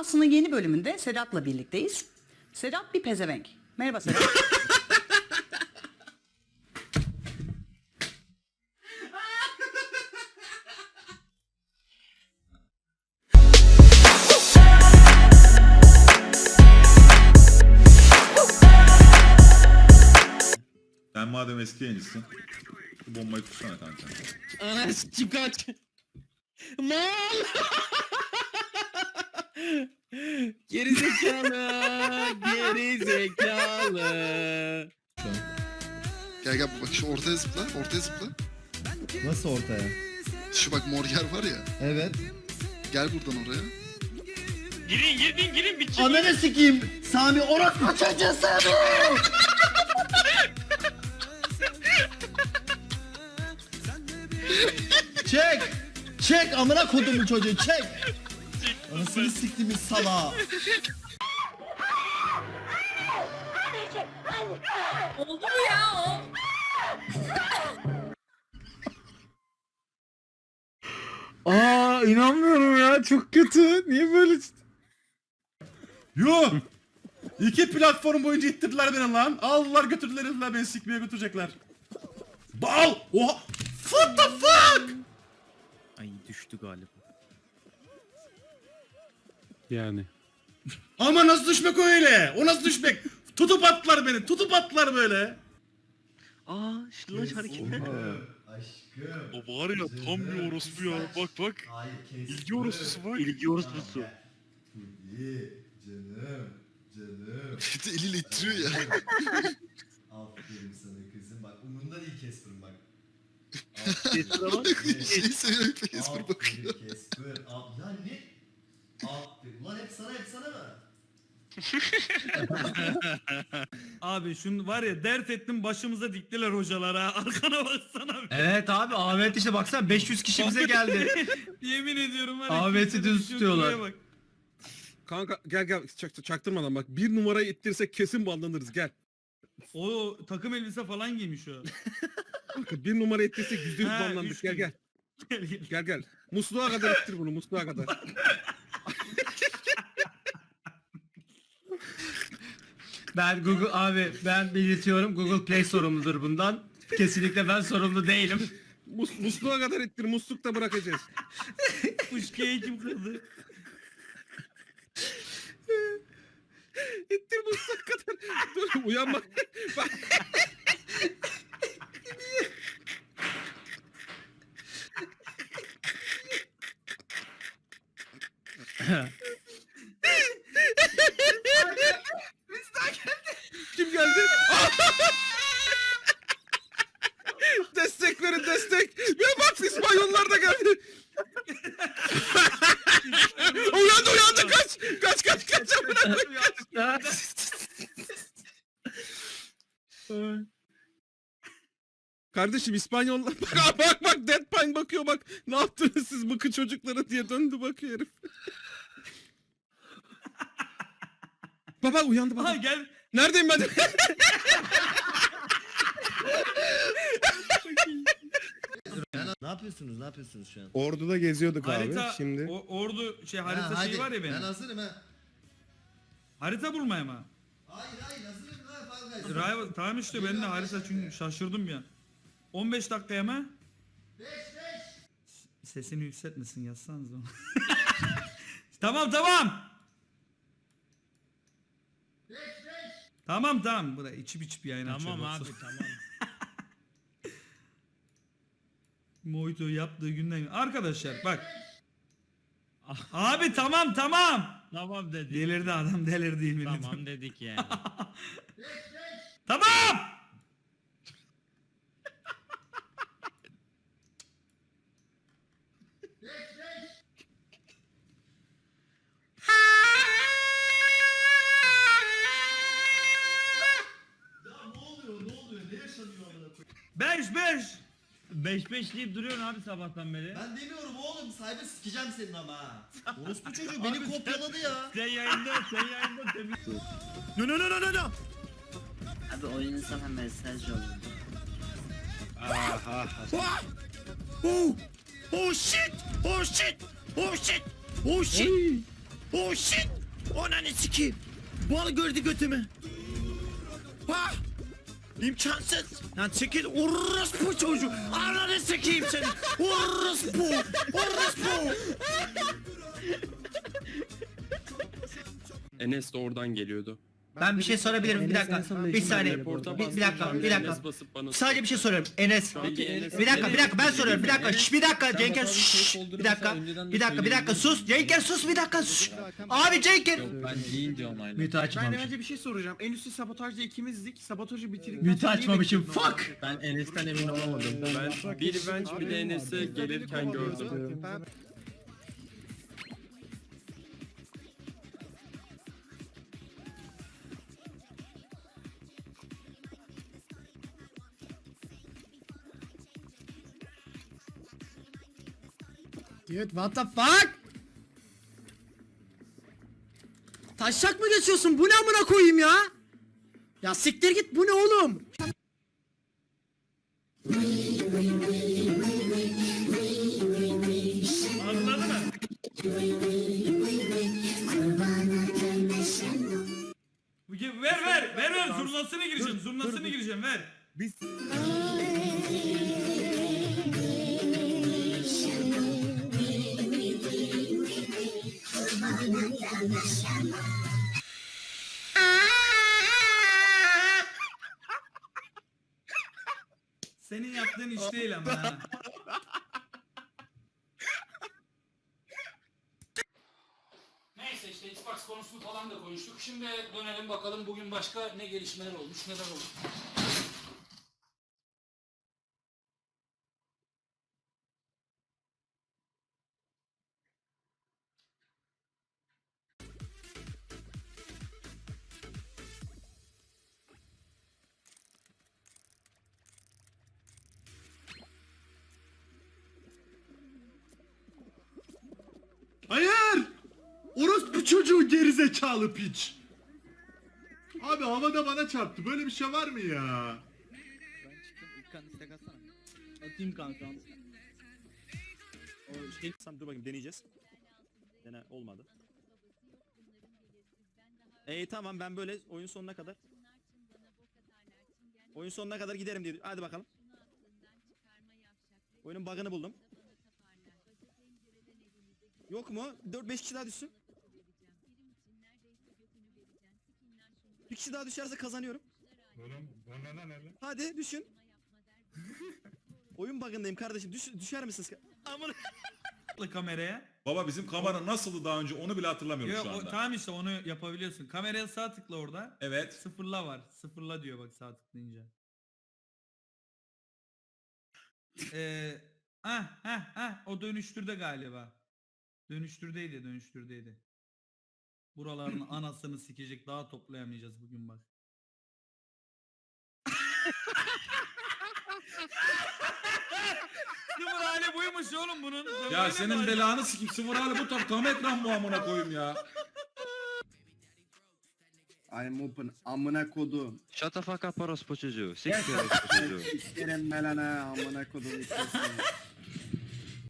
Duası'nın yeni bölümünde Sedat'la birlikteyiz. Sedat bir pezevenk. Merhaba Sedat. Sen madem eski yayıncısın. Bu bombayı tutsana kanka. Ana kaç. Mal. geri zekalı. Geri zekalı. Gel gel bak şu ortaya zıpla, ortaya zıpla. Nasıl ortaya? Şu bak mor yer var ya. Evet. Gel buradan oraya. Girin girin girin bir çık. Ananı sikeyim. Sami orospu çocuğu Sami. çek. Çek amına kodumun çocuğu çek. Anasını siktiğimiz salağı. Oldu mu ya o? Aa inanmıyorum ya çok kötü. Niye böyle? Yuh! İki platform boyunca ittirdiler beni lan. Aldılar götürdüler herifler beni sikmeye götürecekler. Bal! Oha! What the fuck? Ay düştü galiba. Yani. Ama nasıl düşmek öyle? O nasıl düşmek? Tutup attılar beni. Tutup attılar böyle. Aa şılaş hareket. Aşkım. O var ya tam bir orospu ya. Bak bak. İlgi orospusu bak. İlgi orospusu. İyi canım. Canım. Bir de eliyle ittiriyor ya. Aferin sana kızım. Bak umurunda değil Casper'ın bak. Sesine bak. şey seviyor Casper bakıyor. Aferin Casper. Ya ne? Aferin. Ulan hep sana hep sana mı? Abi şunu var ya dert ettim başımıza diktiler hocalar ha. Arkana baksana. bir. Evet abi Ahmet işte baksana 500 kişi bize geldi. Yemin ediyorum var ya. Ahmet'i düz şu tutuyorlar. şuraya bak. Kanka gel gel çak, çaktırmadan bak. Bir numarayı ittirsek kesin banlanırız gel. O takım elbise falan giymiş o. Kanka bir numara ittirsek yüzde yüz Ha, banlandık. üç Gel gün. gel. Gel, gel. Gel gel. Musluğa kadar ittir bunu musluğa kadar. Ben Google abi ben belirtiyorum Google Play sorumludur bundan. Kesinlikle ben sorumlu değilim. Mus, musluğa kadar ittir muslukta bırakacağız. Fışkıyı kim kırdı? İttir musluğa kadar. Dur uyanma. Bak. geldi? destek verin destek. Ya bak İspanyollar da geldi. uyandı uyandı kaç. Kaç kaç kaç. koyayım. Kardeşim İspanyollar bak bak bak Deadpine bakıyor bak ne yaptınız siz mıkı çocuklara diye döndü bakıyor herif. baba uyandı baba. Ha gel. Neredeyim ben? Ne yapıyorsunuz? Ne yapıyorsunuz şu an? Ordu'da geziyorduk Harita, abi şimdi. o, ordu şey harita Ha, şeyi var ya benim. Ben hazırım ha. Harita bulmaya mı? Hayır hayır hazırım ha Fall Guys. Rival, tamam işte ben de harita çünkü şaşırdım ya. 15 dakikaya mı? 5 5. Sesini yükseltmesin yazsanız onu. tamam tamam. 5 5. Tamam tamam. Bu da içip içip yayın. Tamam abi baksana. tamam. Mojito yaptığı günden. Arkadaşlar bak. Abi tamam tamam. Tamam dedik. Delirdi adam delirdi yemin Tamam dedik yani. Tamam. 5 5. 5 5 deyip duruyorsun abi sabahtan beri. Ben demiyorum oğlum. Sahibi sikeceğim senin ama ha. Orospu çocuğu beni kopyaladı ya. Sen yayında sen yayında temiz. No no no no no no. Abi oyunun sana mesaj yolluyor. Oh! Oh shit! Oh shit! Oh shit! Oh shit! Oh shit! Ananı sikeyim. Bal gördü götümü. Ha! İmkansız. Lan çekil orospu çocuğu. Ananı sikeyim seni. Orospu. Orospu. Enes de oradan geliyordu. Ben bir şey sorabilirim bir dakika. Bir saniye. Bir, bir dakika bir dakika. Sadece bir şey soruyorum. Enes. Bir dakika bir dakika ben soruyorum. Bir dakika. Şş, bir dakika Cenker. Şş, bir dakika. Bir dakika bir dakika sus. Cenker sus bir dakika. Şş. Abi Cenker. Ben deyince onayla. Mütü açmamış. önce bir şey soracağım. En üstü sabotajda ikimizdik. Sabotajı bitirdik. Mütü açmamışım. Fuck. Ben Enes'ten emin olamadım. Ben bir bench bir de Enes'i gelirken gördüm. Dude what the fuck? Taşak mı geçiyorsun? Bu ne amına koyayım ya? Ya siktir git bu ne oğlum? Anladın mı? Ver ver ver ver zurnasını gireceğim zurnasını gireceğim ver. Senin yaptığın iş değil ama. Neyse işte Xbox konusunu falan da konuştuk. Şimdi dönelim bakalım bugün başka ne gelişmeler olmuş, neler olmuş. Çocuğu gerizekalı piç. Abi havada bana çarptı. Böyle bir şey var mı ya? Atayım kanka. O şey dur bakayım deneyeceğiz. Dene olmadı. E tamam ben böyle oyun sonuna kadar Oyun sonuna kadar giderim diye. Hadi bakalım. Oyunun bug'ını buldum. Yok mu? 4-5 kişi daha düşsün. Bir kişi daha düşerse kazanıyorum. Hadi düşün. Oyun bug'ındayım kardeşim. Düş, düşer misiniz? Amına kameraya. Baba bizim kamera nasıldı daha önce onu bile hatırlamıyorum Yok şu o, anda. tamam işte onu yapabiliyorsun. Kameraya sağ tıkla orada. Evet. Sıfırla var. Sıfırla diyor bak sağ tıklayınca. Eee ah ah ah o dönüştürde galiba. Dönüştürdeydi dönüştürdeydi. Buraların anasını sikecek daha toplayamayacağız bugün bak. Sıfır hali buymuş oğlum bunun. Ya mi senin belanı sikeyim. Sıfır hali bu tam tam ekran bu amına koyayım ya. I'm open amına kodum. Shut the fuck up orospu çocuğu. Six orospu çocuğu. İsterim melana amına kodum.